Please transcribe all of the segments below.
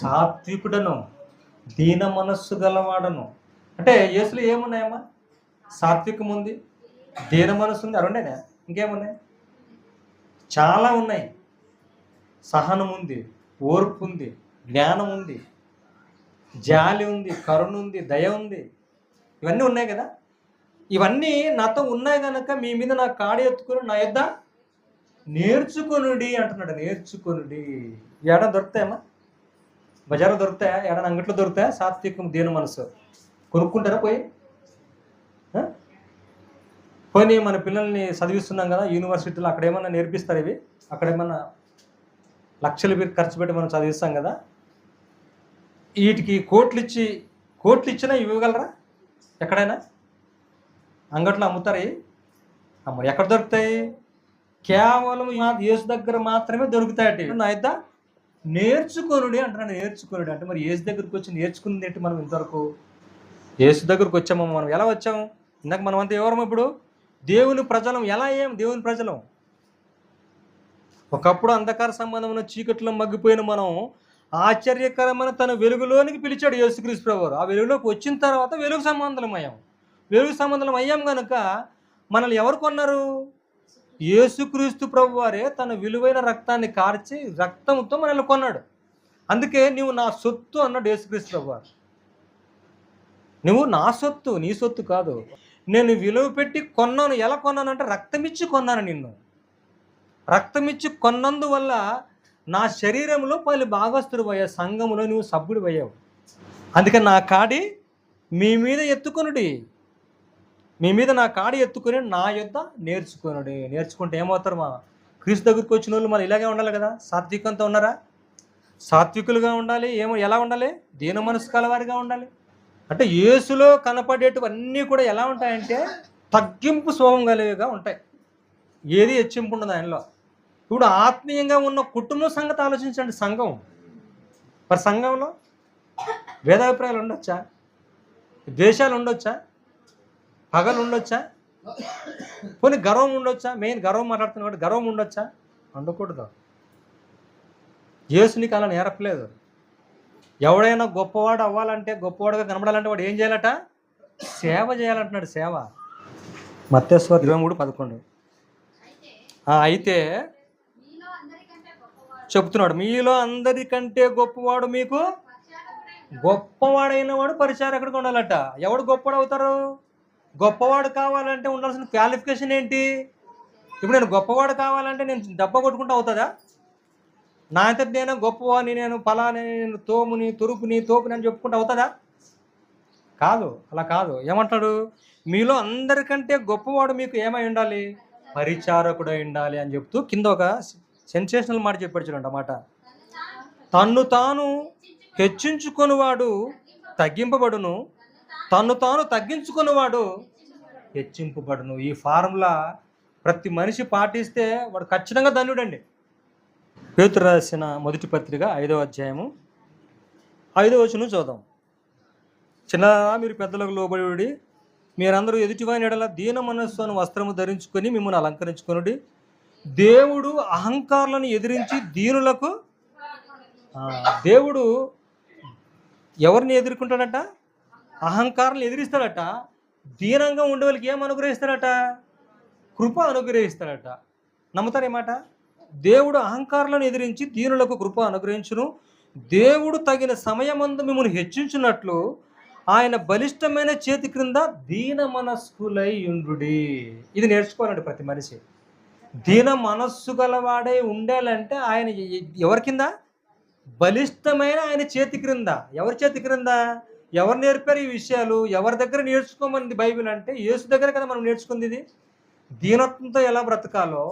సాత్వికుడను దీన మనస్సు గలవాడను. అంటే యేసులు ఏమున్నాయమ్మా? సాత్వికం ఉంది దీన మనస్సు ఉంది అరుండేనా ఇంకేమున్నాయి? చాలా ఉన్నాయి. సహనం ఉంది ఓర్పు ఉంది జ్ఞానం ఉంది జాలి ఉంది కరుణ ఉంది దయ ఉంది ఇవన్నీ ఉన్నాయి కదా? ఇవన్నీ నాతో ఉన్నాయి కనుక మీ మీద నా కాడి ఎత్తుకుని నా యొద్ద నేర్చుకొనుడి అంటున్నాడు. నేర్చుకొనుడి. ఎడ దొరుకుతాయమ్మా? బజార్లో దొరుకుతాయా? ఏడన్నా అంగట్లో దొరుకుతాయా? సాత్వికం దేని మనసు. కొనుక్కుంటారా పోయి? పోనీ మన పిల్లల్ని చదివిస్తున్నాం కదా యూనివర్సిటీలో అక్కడ ఏమన్నా నేర్పిస్తారు ఇవి? అక్కడ ఏమన్నా లక్షలు ఖర్చు పెట్టి మనం చదివిస్తాం కదా? వీటికి కోట్లు ఇచ్చి కోట్లు ఇచ్చినా ఇవ్వగలరా? ఎక్కడైనా? అంగట్లో అమ్ముతారు ఇవి? అమ్మ ఎక్కడ దొరుకుతాయి? కేవలం యేసు దగ్గర మాత్రమే దొరుకుతాయట ఇవి. నా అంటున్నాడు నేర్చుకొనుడి. అంటే మరి ఏసు దగ్గరికి వచ్చి నేర్చుకుంది ఏంటి మనం ఇంతవరకు? ఏసు దగ్గరకు వచ్చాము మనం? ఎలా వచ్చాము ఇందాక మనం అంతా ఎవరము ఇప్పుడు? దేవుని ప్రజలం. ఎలా ఏం? దేవుని ప్రజలం. ఒకప్పుడు అంధకార సంబంధమైన చీకట్లో మగ్గిపోయిన మనం ఆశ్చర్యకరమైన తన వెలుగులోనికి పిలిచాడు యేసుక్రీస్తు ప్రభువారు. ఆ వెలుగులోకి వచ్చిన తర్వాత వెలుగు సంబంధం అయ్యాం వెలుగు సంబంధం అయ్యాం కనుక మనల్ని ఎవరు కొన్నారు? యేసుక్రీస్తు ప్రభువారే తన విలువైన రక్తాన్ని కార్చి రక్తంతో మనల్ని కొన్నాడు. అందుకే నువ్వు నా సొత్తు అన్నాడు యేసుక్రీస్తు ప్రభువారు. నువ్వు నా సొత్తు నీ సొత్తు కాదు. నేను విలువ పెట్టి కొన్నాను. ఎలా కొన్నాను అంటే రక్తమిచ్చి కొన్నాను నిన్ను. రక్తమిచ్చి కొన్నందువల్ల నా శరీరంలో పలు భాగస్తుడు అయ్యావు సంఘములో నువ్వు సభ్యుడు అయ్యావు అందుకని నా కాడి మీ మీద ఎత్తుకొనుడి. మీ మీద నా కాడి ఎత్తుకొని నా యుద్ధ నేర్చుకొనుడి. నేర్చుకుంటే ఏమవుతారు మా క్రీస్తు దగ్గరికి వచ్చిన వాళ్ళు మరి ఇలాగే ఉండాలి కదా? సాత్వికంతో ఉన్నారా? సాత్వికులుగా ఉండాలి ఏమో ఎలా ఉండాలి? దీన మనసు కలవారిగా ఉండాలి. అంటే యేసులో కనపడేటివన్నీ కూడా ఎలా ఉంటాయంటే తగ్గింపు స్వభావం కలిగిగా ఉంటాయి. ఏది హెచ్చింపు ఉండదు ఆయనలో. ఇప్పుడు ఆత్మీయంగా ఉన్న కుటుంబ సంగతి ఆలోచించండి. సంఘం. మరి సంఘంలో భేదాభిప్రాయాలు ఉండొచ్చా? ద్వేషాలు ఉండొచ్చా? పగలు ఉండొచ్చా పోనీ గర్వం ఉండొచ్చా మెయిన్ గర్వం మాట్లాడుతున్నా కాబట్టి గర్వం ఉండొచ్చా ఉండకూడదు. యేసు నీకు అలా నేర్పలేదు ఎవడైనా గొప్పవాడు అవ్వాలంటే గొప్పవాడుగా కనబడాలంటే వాడు ఏం చేయాలట? సేవ చేయాలంటున్నాడు సేవ. మత్తేశ్వర్ ఇరవై మూడు పదకొండు. ఆ, అయితే చెప్తున్నాడు మీలో అందరికంటే గొప్పవాడు మీకు గొప్పవాడైన వాడు పరిచారకుడిగా ఉండాలట. ఎవడు గొప్పవాడు అవుతారు? గొప్పవాడు కావాలంటే ఉండాల్సిన క్వాలిఫికేషన్ ఏంటి? ఇప్పుడు నేను గొప్పవాడు కావాలంటే నేను డబ్బా కొట్టుకుంటూ అవుతుందా? నా అంత నేను గొప్పవాడిని నేను ఫలాని నేను తోముని తురుపుని తోపుని అని చెప్పుకుంటూ అవుతుందా? కాదు అలా కాదు. ఏమంటాడు? మీలో అందరికంటే గొప్పవాడు మీకు ఏమై ఉండాలి? పరిచారకుడై ఉండాలి అని చెప్తూ కింద ఒక సెన్సేషనల్ మాట చెప్పాడు చూడండి అన్నమాట తన్ను తాను హెచ్చించుకొనివాడు తగ్గింపబడును తను తాను తగ్గించుకున్నవాడు హెచ్చింపబడును. ఈ ఫార్ములా ప్రతి మనిషి పాటిస్తే వాడు ఖచ్చితంగా ధన్యుడండి. పేతురు రాసిన మొదటి పత్రిక ఐదవ అధ్యాయము ఐదవ వచనం చూద్దాం. చిన్న మీరు పెద్దలకు లోబడి మీరందరూ ఎదుటివాని ఎడల దీన మనస్సు అని వస్త్రము ధరించుకొని మిమ్మల్ని అలంకరించుకొనుడి. దేవుడు అహంకారులను ఎదిరించి దీనులకు దేవుడు ఎవరిని ఎదుర్కొంటాడట? అహంకారాలు ఎదిరిస్తాడట దీనంగా ఉండే వాళ్ళకి ఏం అనుగ్రహిస్తాడట? కృప అనుగ్రహిస్తాడట. నమ్ముతారేమాట దేవుడు అహంకారాలను ఎదిరించి దీనులకు కృప అనుగ్రహించును. దేవుడు తగిన సమయమందు మిమ్మల్ని హెచ్చించినట్లు ఆయన బలిష్టమైన చేతి క్రింద దీన మనస్కులై ఉండుడి. ఇది నేర్చుకోవాలండి ప్రతి మనిషి. దీన మనస్సు గలవాడై ఉండాలంటే ఆయన ఎవరి కింద బలిష్టమైన ఆయన చేతి క్రింద. ఎవరి చేతి క్రింద? ఎవరు నేర్పారు ఈ విషయాలు? ఎవరి దగ్గర నేర్చుకోమని బైబిల్ అంటే యేసు దగ్గర కదా మనం నేర్చుకుంది ఇది దీనత్వంతో ఎలా బ్రతకాలో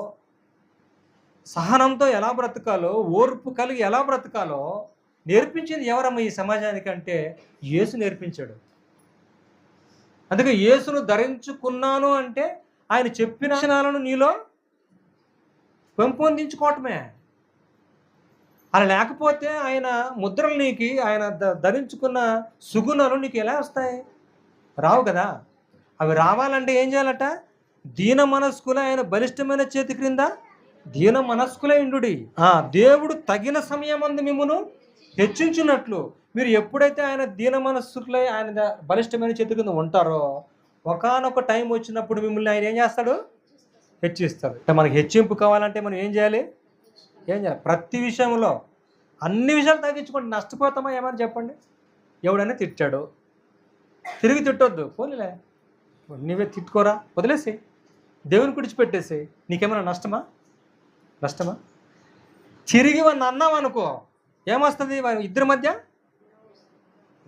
సహనంతో ఎలా బ్రతకాలో ఓర్పు కలిగి ఎలా బ్రతకాలో నేర్పించింది ఎవరమ్మ ఈ సమాజానికి అంటే యేసు నేర్పించాడు. అందుకే యేసును ధరించుకున్నాను అంటే ఆయన చెప్పిన లక్షణాలను నీలో పెంపొందించుకోవటమే. అలా లేకపోతే ఆయన ముద్రలు నీకు ఆయన ద ధరించుకున్న సుగుణాలు నీకు ఎలా వస్తాయి? రావు కదా. అవి రావాలంటే ఏం చేయాలట? దీన మనస్కుల ఆయన బలిష్టమైన చేతి క్రింద దీన మనస్కులే ఇండుడి. ఆ దేవుడు తగిన సమయం అందు మిమ్మను హెచ్చించున్నట్లు మీరు ఎప్పుడైతే ఆయన దీన మనస్సులై ఆయన బలిష్టమైన చేతి కింద ఉంటారో ఒకనొక టైం వచ్చినప్పుడు మిమ్మల్ని ఆయన ఏం చేస్తాడు? హెచ్చిస్తాడు. అంటే మనకి హెచ్చింపు కావాలంటే మనం ఏం చేయాలి? ఏం చేయాలి? ప్రతి విషయంలో అన్ని విషయాలు తగ్గించుకోండి. నష్టపోతామా ఏమని చెప్పండి? ఎవడైనా తిట్టాడు. తిరిగి తిట్టొద్దు. పోనీలే. నీవే తిట్టుకోరా. వదిలేసి దేవుని కుడిచిపెట్టేసి నీకేమైనా నష్టమా? నష్టమా? తిరిగి వాడిని అన్నావు అనుకో ఏమొస్తుంది? వారి ఇద్దరి మధ్య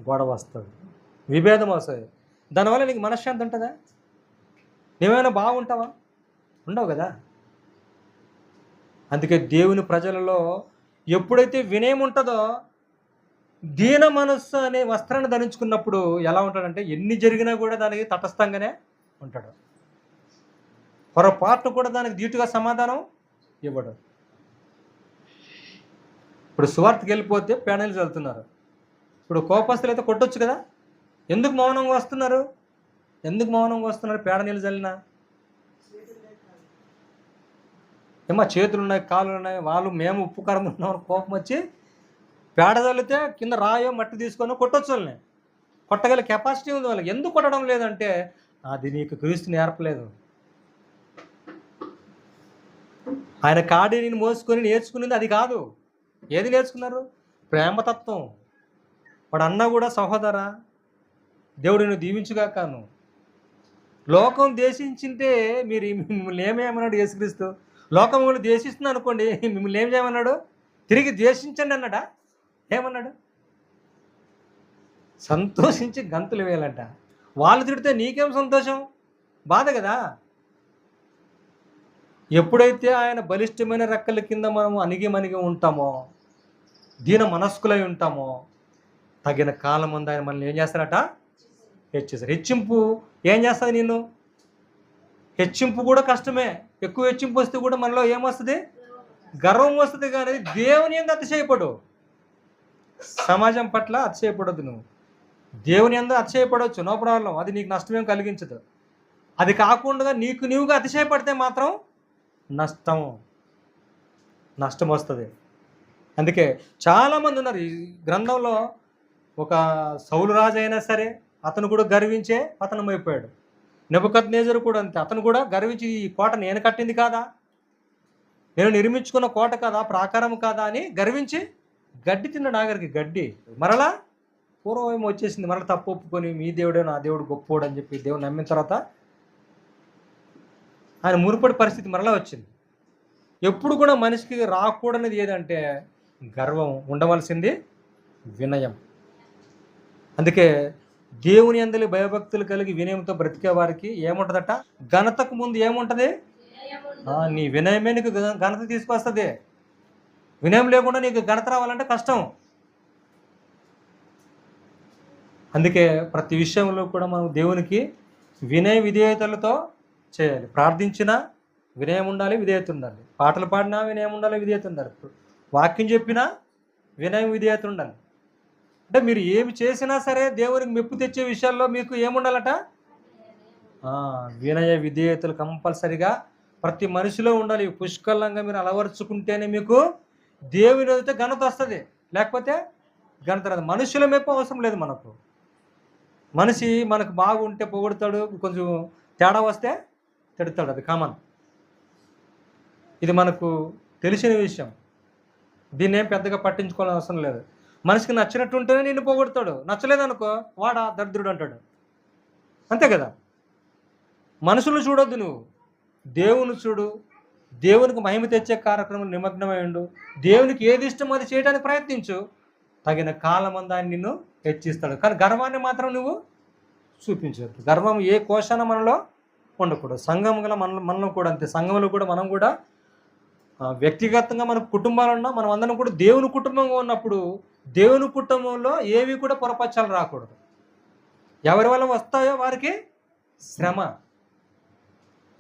గొడవ వస్తుంది. విభేదం వస్తుంది. దానివల్ల నీకు మనశ్శాంతి ఉంటుందా? నువ్వేమైనా బాగుంటావా? ఉండవు కదా? అందుకే దేవుని ప్రజలలో ఎప్పుడైతే వినయం ఉంటుందో దీన మనస్సు అనే వస్త్రాన్ని ధరించుకున్నప్పుడు ఎలా ఉంటాడంటే ఎన్ని జరిగినా కూడా దానికి తటస్థంగానే ఉంటాడు. పొరపాటు కూడా దానికి ధీటుగా సమాధానం ఇవ్వడు. ఇప్పుడు సువార్తకి వెళ్ళిపోతే ప్యానల్స్ వెళ్తున్నారు. ఇప్పుడు కోపస్తులు అయితే కొట్టొచ్చు కదా? ఎందుకు మౌనంగా వస్తున్నారు? ఎందుకు మౌనంగా వస్తున్నారు? పేడ నీళ్ళు చల్లినా ఏమో చేతులు ఉన్నాయి కాళ్ళు ఉన్నాయి వాళ్ళు మేము ఉప్పు కారం ఉన్నామని కోపం వచ్చి పేడ చల్లితే కింద రాయో మట్టి తీసుకొని కొట్టొచ్చు వాళ్ళని. కొట్టగల కెపాసిటీ ఉంది వాళ్ళకి. ఎందుకు కొట్టడం లేదంటే అది నీకు క్రీస్తు నేర్పలేదు. ఆయన కాడిని మోసుకొని నేర్చుకునేది అది కాదు. ఏది నేర్చుకున్నారు? ప్రేమతత్వం. వాడు అన్న కూడా సహోదరా దేవుడు నేను దీవించుగాకాను లోకం దేశించింటే మీరు మిమ్మల్ని ఏమేమన్నాడు యేసుక్రీస్తు? లోకం మిమ్మల్ని అనుకోండి. మిమ్మల్ని ఏం చేయమన్నాడు? తిరిగి ద్వేషించండి అన్నాడా ఏమన్నాడు? సంతోషించి గంతులు వేయాలంట. వాళ్ళు తిడితే నీకేం సంతోషం? బాధ కదా? ఎప్పుడైతే ఆయన బలిష్టమైన రెక్కల కింద మనము అణిగి మణిగి ఉంటామో దీన మనస్కులై ఉంటామో తగిన కాలం ముందు ఆయన మనల్ని ఏం చేస్తారట? హెచ్చిస్తారు. హెచ్చింపు. ఏం చేస్తుంది నిన్ను? హెచ్చింపు కూడా కష్టమే. ఎక్కువ హెచ్చింపు వస్తే కూడా మనలో ఏమొస్తుంది? గర్వం వస్తుంది కానీ దేవుని ఎందు అతిశయపడు. సమాజం పట్ల అతిశయపడద్దు నువ్వు. దేవుని ఎందు అతిశయపడవచ్చు నో ప్రాబ్లం. అది నీకు నష్టమేం కలిగించదు. అది కాకుండా నీకు నీవుగా అతిశయపడితే మాత్రం నష్టం నష్టం వస్తుంది. అందుకే చాలామంది ఉన్నారు. ఈ గ్రంథంలో ఒక సౌలు రాజు అయినా సరే అతను కూడా గర్వించే పతనమైపోయాడు నెబద్ నేజరు కూడా అంతే. అతను కూడా గర్వించి ఈ కోట నేను కట్టింది కాదా? నేను నిర్మించుకున్న కోట కాదా? ప్రాకారం కాదా? అని గర్వించి గడ్డి తిన్న నాగరికి గడ్డి. మరలా పూర్వం వచ్చేసింది. మరలా తప్పు ఒప్పుకొని మీ దేవుడే నా దేవుడు గొప్పోడు అని చెప్పి దేవుడు నమ్మిన తర్వాత ఆయన మునుపటి పరిస్థితి మరలా వచ్చింది. ఎప్పుడు కూడా మనిషికి రాకూడనిది ఏదంటే గర్వం ఉండవలసింది వినయం. అందుకే దేవుని అందరి భయభక్తులు కలిగి వినయంతో బ్రతికే వారికి ఏముంటుందట? ఘనతకు ముందు ఏముంటుంది? నీ వినయమే నీకు ఘనత తీసుకొస్తుంది. వినయం లేకుండా నీకు ఘనత రావాలంటే కష్టం. అందుకే ప్రతి విషయంలో కూడా మనం దేవునికి వినయ విధేయతలతో చేయాలి. ప్రార్థించినా వినయం ఉండాలి విధేయత ఉండాలి. పాటలు పాడినా వినయం ఉండాలి విధేయత ఉండాలి. వాక్యం చెప్పినా వినయం విధేయత ఉండాలి. అంటే మీరు ఏమి చేసినా సరే దేవునికి మెప్పు తెచ్చే విషయాల్లో మీకు ఏముండాలట? వినయ విధేయతలు కంపల్సరిగా ప్రతి మనిషిలో ఉండాలి. పుష్కలంగా మీరు అలవరుచుకుంటేనే మీకు దేవుని అయితే ఘనత వస్తుంది. లేకపోతే ఘనత రాదు. మనుషుల మెప్పు అవసరం లేదు మనకు. మనిషి మనకు బాగుంటే పొగుడతాడు కొంచెం తేడా వస్తే తిడతాడు. అది కామన్. ఇది మనకు తెలిసిన విషయం. దీన్ని ఏం పెద్దగా పట్టించుకోవాల్సిన అవసరం లేదు. మనిషికి నచ్చినట్టు ఉంటేనే నిన్ను పోగొడతాడు. నచ్చలేదనుకో వాడా దరిద్రుడు అంటాడు. అంతే కదా? మనుషులు చూడొద్దు నువ్వు. దేవుని చూడు. దేవునికి మహిమ తెచ్చే కార్యక్రమం నిమగ్నమై ఉండు. దేవునికి ఏది ఇష్టమో అది చేయడానికి ప్రయత్నించు. తగిన కాలం అందు నిన్ను హెచ్చిస్తాడు. కానీ గర్వాన్ని మాత్రం నువ్వు చూపించవద్దు గర్వం ఏ కోశాన మనలో ఉండకూడదు. సంఘం గల మన మనలో కూడా అంతే. సంఘంలో కూడా మనం కూడా వ్యక్తిగతంగా మన కుటుంబాలు ఉన్నా మనం అందరం కూడా దేవుని కుటుంబంగా ఉన్నప్పుడు దేవుని కుటుంబంలో ఏవి కూడా పొరపచ్చాలు రాకూడదు. ఎవరి వల్ల వస్తాయో వారికి శ్రమ.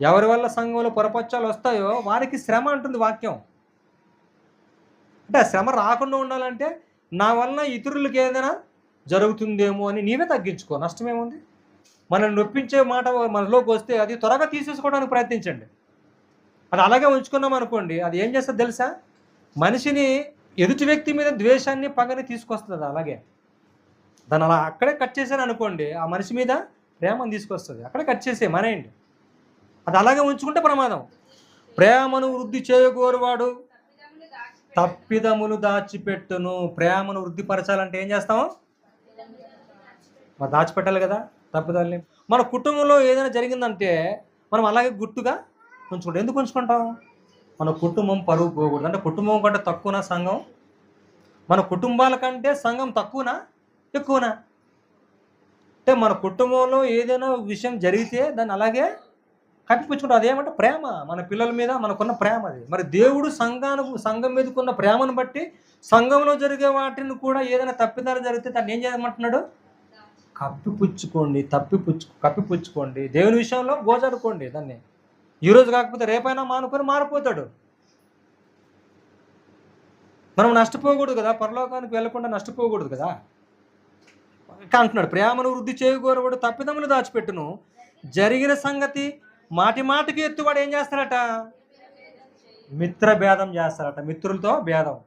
ఎవరి వల్ల సంఘంలో పొరపచ్చాలు వస్తాయో వారికి శ్రమ అంటుంది వాక్యం. అంటే ఆ శ్రమ రాకుండా ఉండాలంటే నా వలన ఇతరులకి ఏదైనా జరుగుతుందేమో అని నీవే తగ్గించుకో. నష్టమేముంది మనల్ని నొప్పించే మాట మనలోకి వస్తే అది త్వరగా తీసేసుకోవడానికి ప్రయత్నించండి. అది అలాగే ఉంచుకున్నాం అనుకోండి అది ఏం చేస్తుంది తెలుసా? మనిషిని ఎదుటి వ్యక్తి మీద ద్వేషాన్ని పగని తీసుకొస్తుంది అది అలాగే. దాన్ని అలా అక్కడే కట్ చేశాను అనుకోండి ఆ మనిషి మీద ప్రేమను తీసుకొస్తుంది. అక్కడే కట్ చేసే మనేయండి అది అలాగే ఉంచుకుంటే ప్రమాదం. ప్రేమను వృద్ధి చేయగోరువాడు తప్పిదములు దాచిపెట్టును. ప్రేమను వృద్ధిపరచాలంటే ఏం చేస్తాము మరి దాచిపెట్టాలి కదా తప్పిదాలని. మన కుటుంబంలో ఏదైనా జరిగిందంటే మనం అలాగే గుర్తుగా ఉంచుకుంటాం ఎందుకు ఉంచుకుంటాం? మన కుటుంబం పరువు పోకూడదు. అంటే కుటుంబం కంటే తక్కువనా సంఘం? మన కుటుంబాల కంటే సంఘం తక్కువనా? ఎక్కువనా? అంటే మన కుటుంబంలో ఏదైనా విషయం జరిగితే దాన్ని అలాగే కప్పిపుచ్చుకుంటాం అదేమంటే ప్రేమ. మన పిల్లల మీద మనకున్న ప్రేమ అది. మరి దేవుడు సంఘాను సంఘం మీదకున్న ప్రేమను బట్టి సంఘంలో జరిగే వాటిని కూడా ఏదైనా తప్పిదాలు జరిగితే దాన్ని ఏం చేయమంటున్నాడు? కప్పిపుచ్చుకోండి తప్పిపుచ్చు కప్పిపుచ్చుకోండి. దేవుని విషయంలో గోజాడుకోండి దాన్ని. ఈరోజు కాకపోతే రేపైనా మానుకొని మారిపోతాడు. మనం నష్టపోకూడదు కదా పరలోకానికి వెళ్ళకుండా నష్టపోకూడదు కదా. అంటున్నాడు ప్రేమను వృద్ధి చేయకూరవాడు తప్పిదములు దాచిపెట్టును. జరిగిన సంగతి మాటి మాటికి ఎత్తువాడు ఏం చేస్తారట మిత్ర భేదం చేస్తారట మిత్రులతో భేదం.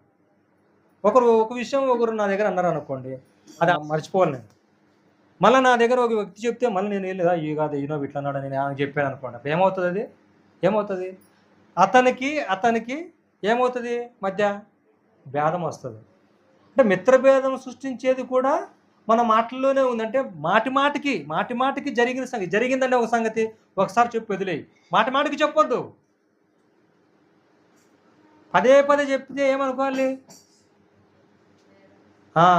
ఒకరు ఒక విషయం ఒకరు నా దగ్గర అన్నారు అనుకోండి అది మర్చిపోవాలి నేను. మళ్ళీ నా దగ్గర ఒక వ్యక్తి చెప్తే మళ్ళీ నేను వెళ్ళేదా ఈ కాదు ఈనో ఇట్లా అన్నాడు నేను ఆయన చెప్పాను అనుకోండి. ఏమవుతుంది అది? ఏమవుతుంది? అతనికి అతనికి ఏమవుతుంది మధ్య? భేదం వస్తుంది. అంటే మిత్రభేదం సృష్టించేది కూడా మన మాటల్లోనే ఉందంటే మాటి మాటికి మాటి మాటికి జరిగిన సంగతి జరిగిందంటే ఒక సంగతి ఒకసారి చెప్పు వదిలేయి. మాటి మాటికి చెప్పొద్దు. పదే పదే చెప్తే ఏమనుకోవాలి?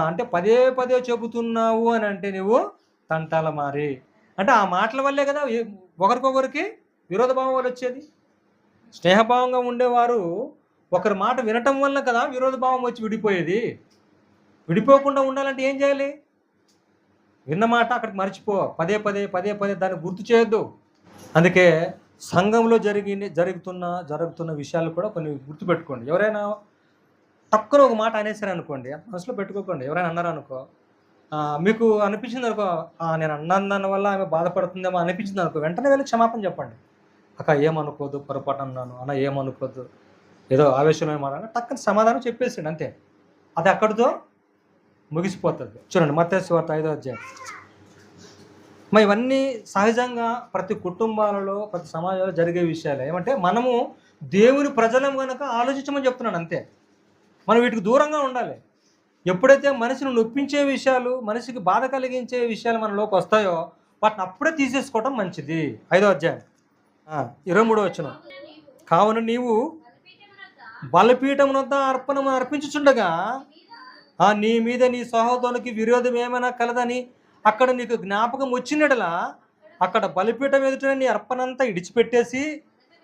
అంటే పదే పదే చెబుతున్నావు అని అంటే నువ్వు తంటాల మారి అంటే ఆ మాటల వల్లే కదా ఒకరికొకరికి విరోధభావం వల్ల వచ్చేది స్నేహభావంగా ఉండేవారు ఒకరి మాట వినటం వల్ల కదా విరోధభావం వచ్చి విడిపోయేది. విడిపోకుండా ఉండాలంటే ఏం చేయాలి? విన్న మాట అక్కడికి మర్చిపో పదే పదే పదే పదే దాన్ని గుర్తు చేయొద్దు. అందుకే సంఘంలో జరిగి జరుగుతున్న జరుగుతున్న విషయాలు కూడా కొన్ని గుర్తుపెట్టుకోండి. ఎవరైనా తక్కువ ఒక మాట అనేసారు అనుకోండి మనసులో పెట్టుకోకండి. ఎవరైనా అన్నారు అనుకో మీకు అనిపించింది అనుకో నేను అన్నాను దాని వల్ల ఆమె బాధపడుతుందేమో అనిపించింది అనుకో వెంటనే వెళ్ళి క్షమాపణ చెప్పండి. అక్క ఏమనుకోదు పొరపాటు అన్నాను. అన్న ఏమనుకోదు ఏదో ఆవేశమే మాట టక్కన సమాధానం చెప్పేసిండు అంతే. అది అక్కడితో ముగిసిపోతుంది. చూడండి మత్స్యవార్త ఐదో అధ్యాయం. మరి ఇవన్నీ సహజంగా ప్రతి కుటుంబాలలో ప్రతి సమాజంలో జరిగే విషయాలు. ఏమంటే మనము దేవుని ప్రజలం కనుక ఆలోచించమని చెప్తున్నాను అంతే. మనం వీటికి దూరంగా ఉండాలి. ఎప్పుడైతే మనిషిని నొప్పించే విషయాలు మనిషికి బాధ కలిగించే విషయాలు మనలోకి వస్తాయో వాటిని అప్పుడే తీసేసుకోవడం మంచిది. ఐదో అధ్యాయం. ఇరవై మూడో వచ్చిన కావున నీవు బలపీఠం అర్పణము అర్పించుచుండగా ఆ నీ మీద నీ సహోదరునికి విరోధం ఏమైనా కలదని అక్కడ నీకు జ్ఞాపకం వచ్చినడలా అక్కడ బలిపీఠం ఎదుట నీ అర్పణంతా ఇడిచిపెట్టేసి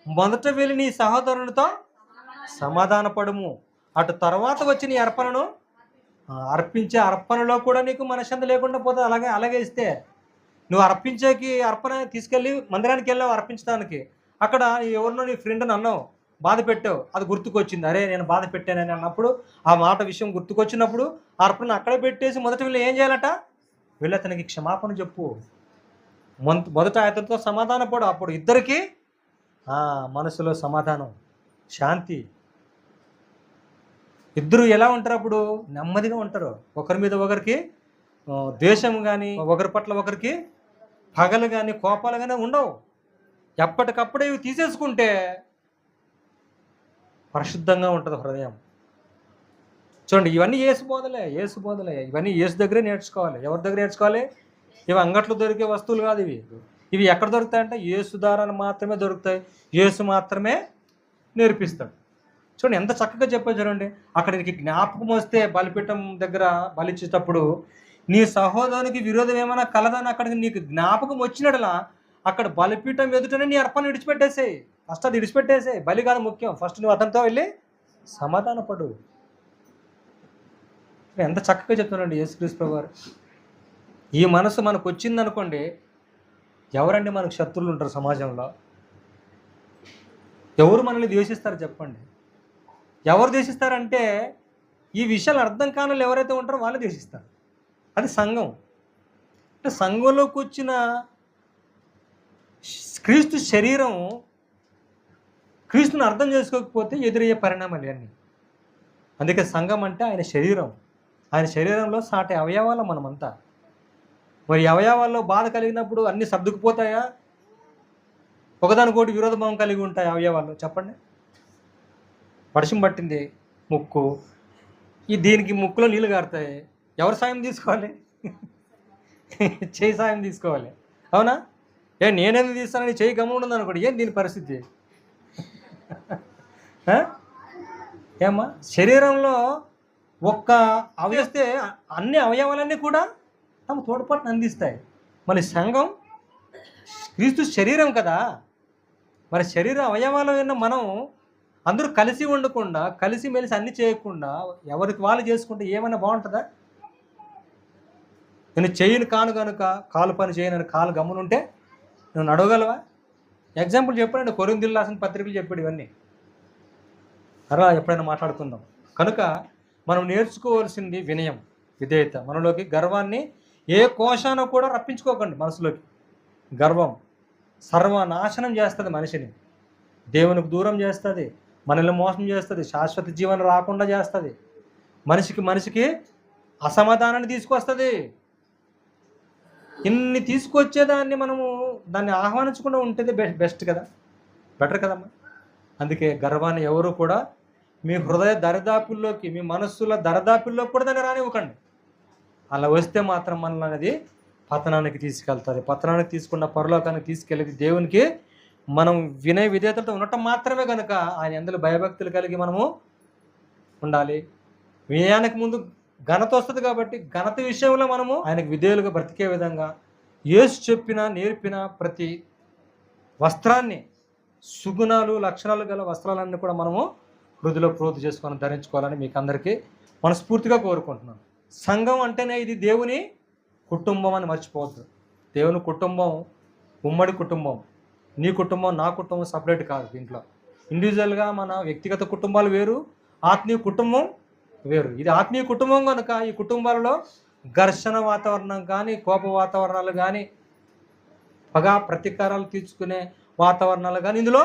మొదట వెళ్ళి నీ సహోదరునితో సమాధానపడము. అటు తర్వాత వచ్చి నీ అర్పణను అర్పించే అర్పణలో కూడా నీకు మనశ్శాంతి లేకుండా పోతుంది. అలాగే అలాగే ఇస్తే నువ్వు అర్పించేకి అర్పణ తీసుకెళ్ళి మందిరానికి వెళ్ళావు అర్పించడానికి. అక్కడ ఎవరినో నీ ఫ్రెండ్ని అన్నావు. బాధ పెట్టావు. అది గుర్తుకొచ్చింది. అరే నేను బాధ పెట్టానని అన్నప్పుడు ఆ మాట విషయం గుర్తుకొచ్చినప్పుడు అర్పణ అక్కడే పెట్టేసి మొదట వీళ్ళు ఏం చేయాలట? వీళ్ళు అతనికి క్షమాపణ చెప్పు. మొంత- మొదట అతనితో సమాధాన పడు. అప్పుడు ఇద్దరికి మనసులో సమాధానం. శాంతి. ఇద్దరు ఎలా ఉంటారు అప్పుడు? నెమ్మదిగా ఉంటారు. ఒకరి మీద ఒకరికి ద్వేషం కానీ ఒకరి పట్ల ఒకరికి పగలు కానీ కోపాలు కానీ ఉండవు. ఎప్పటికప్పుడే ఇవి తీసేసుకుంటే పరిశుద్ధంగా ఉంటుంది హృదయం. చూడండి ఇవన్నీ ఏసు బోధలే ఏసు బోధలే. ఇవన్నీ ఏసు దగ్గరే నేర్చుకోవాలి. ఎవరి దగ్గర నేర్చుకోవాలి? ఇవి అంగట్లో దొరికే వస్తువులు కాదు ఇవి. ఇవి ఎక్కడ దొరుకుతాయంటే ఏసు దారాలు మాత్రమే దొరుకుతాయి. ఏసు మాత్రమే నేర్పిస్తాడు. చూడండి ఎంత చక్కగా చెప్పారు చూడండి. అక్కడికి జ్ఞాపకం వస్తే బలిపీఠం దగ్గర బలిచ్చేటప్పుడు నీ సహోదరునికి విరోధం ఏమైనా కలదని అక్కడికి నీకు జ్ఞాపకం వచ్చినట్లా అక్కడ బలిపీఠం ఎదుటనే నీ అర్పణ విడిచిపెట్టేసే. ఫస్ట్ అది విడిచిపెట్టేసే. బలి కాదు ముఖ్యం. ఫస్ట్ నువ్వు అతనితో వెళ్ళి సమాధానపడు ఎంత చక్కగా చెప్తున్నాడు యేసుక్రీస్తు గారు ఈ మనసు మనకు వచ్చిందనుకోండి ఎవరండి మనకు శత్రువులు ఉంటారు సమాజంలో? ఎవరు మనల్ని ద్వేషిస్తారు చెప్పండి? ఎవరు ద్వేషిస్తారంటే ఈ విషయాలు అర్థం కాని వాళ్ళు ఎవరైతే ఉంటారో వాళ్ళు ద్వేషిస్తారు. అది సంఘం. అంటే సంఘంలోకి వచ్చిన క్రీస్తు శరీరం క్రీస్తుని అర్థం చేసుకోకపోతే ఎదురయ్యే పరిణామాలు ఇవన్నీ. అందుకే సంఘం అంటే ఆయన శరీరం. ఆయన శరీరంలో సాటి అవయవాలు మనమంతా. మరి అవయవాల్లో బాధ కలిగినప్పుడు అన్నీ సర్దుకుపోతాయా? ఒకదానికోటి విరోధభావం కలిగి ఉంటాయి అవయవాలు చెప్పండి. వర్షం పట్టింది ముక్కు. ఈ దీనికి ముక్కులో నీళ్ళు కారుతాయి ఎవరు సాయం తీసుకోవాలి? చేయి సాయం తీసుకోవాలి. అవునా? ఏ నేనేది తీస్తానని చేయి గమ్ముండదు అనుకోండి. ఏం దీని పరిస్థితి? ఏమ్మా? శరీరంలో ఒక్క అవయస్తే అన్ని అవయవాలన్నీ కూడా తమ తోడ్పాటును అందిస్తాయి. మరి సంఘం క్రీస్తు శరీరం కదా. మరి శరీర అవయవాలైన మనం అందరూ కలిసి ఉండకుండా కలిసి మెలిసి అన్ని చేయకుండా ఎవరికి వాళ్ళు చేసుకుంటే ఏమైనా బాగుంటుందా? నేను చేయను కాను కనుక కాలు పని చేయను కాలు గమ్మునుంటే నువ్వు నడవగలవా? ఎగ్జాంపుల్ చెప్పండి కొరిందిల్ రాసిన పత్రికలు చెప్పాడు ఇవన్నీ. అలా ఎప్పుడైనా మాట్లాడుకుందాం. కనుక మనం నేర్చుకోవాల్సింది వినయం విధేయత. మనలోకి గర్వాన్ని ఏ కోశాన కూడా రప్పించుకోకండి మనసులోకి. గర్వం సర్వనాశనం చేస్తుంది మనిషిని. దేవునికి దూరం చేస్తుంది మనల్ని మోసం చేస్తుంది శాశ్వత జీవనం రాకుండా చేస్తుంది. మనిషికి మనిషికి అసమాధానాన్ని తీసుకొస్తుంది. ఇన్ని తీసుకొచ్చేదాన్ని మనము దాన్ని ఆహ్వానించకుండా ఉంటేనే బెస్ట్ బెస్ట్ కదా. బెటర్ కదమ్మా. అందుకే గర్వాన్ని ఎవరు కూడా మీ హృదయ దరిదాపుల్లోకి మీ మనస్సుల దరిదాపుల్లోకి కూడా దాన్ని రానివ్వకండి. అలా వస్తే మాత్రం మనల్ని అనేది పతనానికి తీసుకెళ్తుంది. పతనానికి తీసుకున్న పరలోకానికి తీసుకెళ్ళేది దేవునికి మనం వినయ విధేయతలతో ఉండటం మాత్రమే కనుక ఆయన ఎందులో భయభక్తులు కలిగి మనము ఉండాలి. వినయానికి ముందు ఘనత వస్తుంది కాబట్టి ఘనత విషయంలో మనము ఆయనకు విధేయులుగా బ్రతికే విధంగా యేసు చెప్పిన నేర్పిన ప్రతి వస్త్రాన్ని సుగుణాలు లక్షణాలు గల వస్త్రాలన్నీ కూడా మనము వృద్ధిలో ప్రోతి చేసుకొని ధరించుకోవాలని మీకు అందరికీ మనస్ఫూర్తిగా కోరుకుంటున్నాను సంఘం అంటేనే ఇది దేవుని కుటుంబం అని మర్చిపోవద్దు. దేవుని కుటుంబం ఉమ్మడి కుటుంబం. నీ కుటుంబం నా కుటుంబం సపరేట్ కాదు దీంట్లో. ఇండివిజువల్గా మన వ్యక్తిగత కుటుంబాలు వేరు ఆత్మీయ కుటుంబం వేరు. ఇది ఆత్మీయ కుటుంబం కనుక ఈ కుటుంబాలలో ఘర్షణ వాతావరణం కానీ కోప వాతావరణాలు కానీ పగా ప్రతీకారాలు తీర్చుకునే వాతావరణాలు కానీ ఇందులో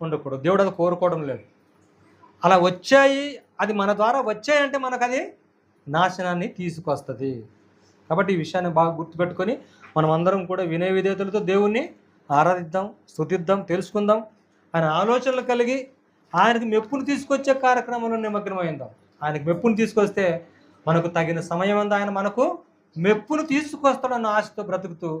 ఉండకూడదు. దేవుడు అది కోరుకోవడం లేదు. అలా వచ్చాయి అది మన ద్వారా వచ్చాయంటే మనకు అది నాశనాన్ని తీసుకొస్తుంది. కాబట్టి ఈ విషయాన్ని బాగా గుర్తుపెట్టుకొని మనం అందరం కూడా వినయ విధేతలతో దేవుణ్ణి ఆరాధిద్దాం స్థుతిద్దాం తెలుసుకుందాం. ఆయన ఆలోచనలు కలిగి ఆయనకు మెప్పును తీసుకొచ్చే కార్యక్రమంలో నిమగ్నమైందాం. ఆయనకు మెప్పును తీసుకొస్తే మనకు తగిన సమయం అంతా ఆయన మనకు మెప్పును తీసుకొస్తాడన్న ఆశతో బ్రతుకుతూ